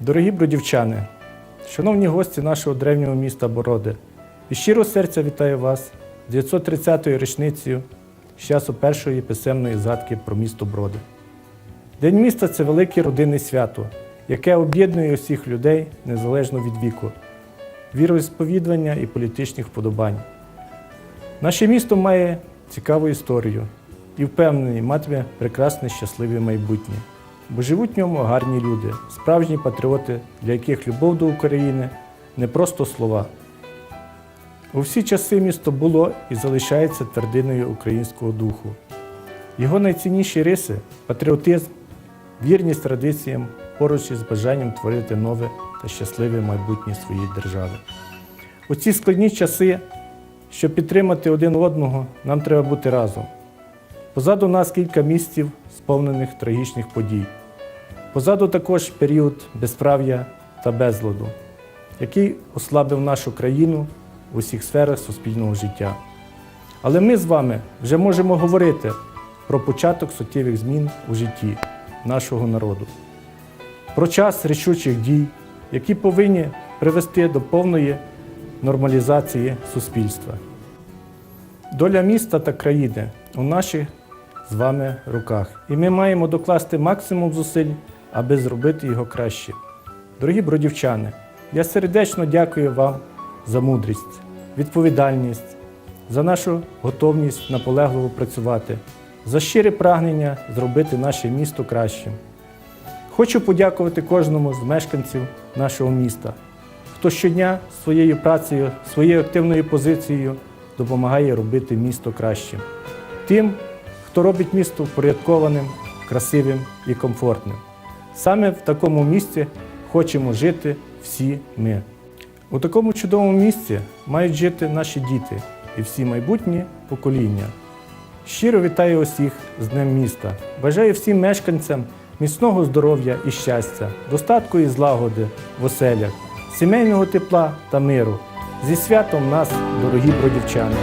Дорогі бродівчани, шановні гості нашого древнього міста Бороди, і щиро серця вітаю вас з 930-ю річницею з часу першої писемної згадки про місто Броди. День міста це велике родинне свято, яке об'єднує усіх людей незалежно від віку віросповідання і політичних вподобань. Наше місто має цікаву історію і впевнений, матиме прекрасне щасливе майбутнє. Бо живуть в ньому гарні люди, справжні патріоти, для яких любов до України не просто слова. У всі часи місто було і залишається твердиною українського духу. Його найцінніші риси патріотизм, вірність традиціям поруч із бажанням творити нове та щасливе майбутнє своєї держави. У ці складні часи, щоб підтримати один одного, нам треба бути разом. Позаду нас кілька місяців, сповнених трагічних подій. Позаду також період безправ'я та безладу, який ослабив нашу країну в усіх сферах суспільного життя. Але ми з вами вже можемо говорити про початок суттєвих змін у житті нашого народу, про час рішучих дій, які повинні привести до повної нормалізації суспільства. Доля міста та країни у наших з вами руках, і ми маємо докласти максимум зусиль, аби зробити його краще. Дорогі бродівчани, я сердечно дякую вам за мудрість, відповідальність, за нашу готовність наполегливо працювати, за щире прагнення зробити наше місто кращим. Хочу подякувати кожному з мешканців нашого міста, хто щодня своєю працею, своєю активною позицією допомагає робити місто кращим. Тим, хто робить місто впорядкованим, красивим і комфортним. Саме в такому місці хочемо жити всі ми. У такому чудовому місці мають жити наші діти і всі майбутні покоління. Щиро вітаю усіх з Днем міста. Бажаю всім мешканцям міцного здоров'я і щастя, достатку і злагоди в оселях, сімейного тепла та миру. Зі святом нас, дорогі бродівчани!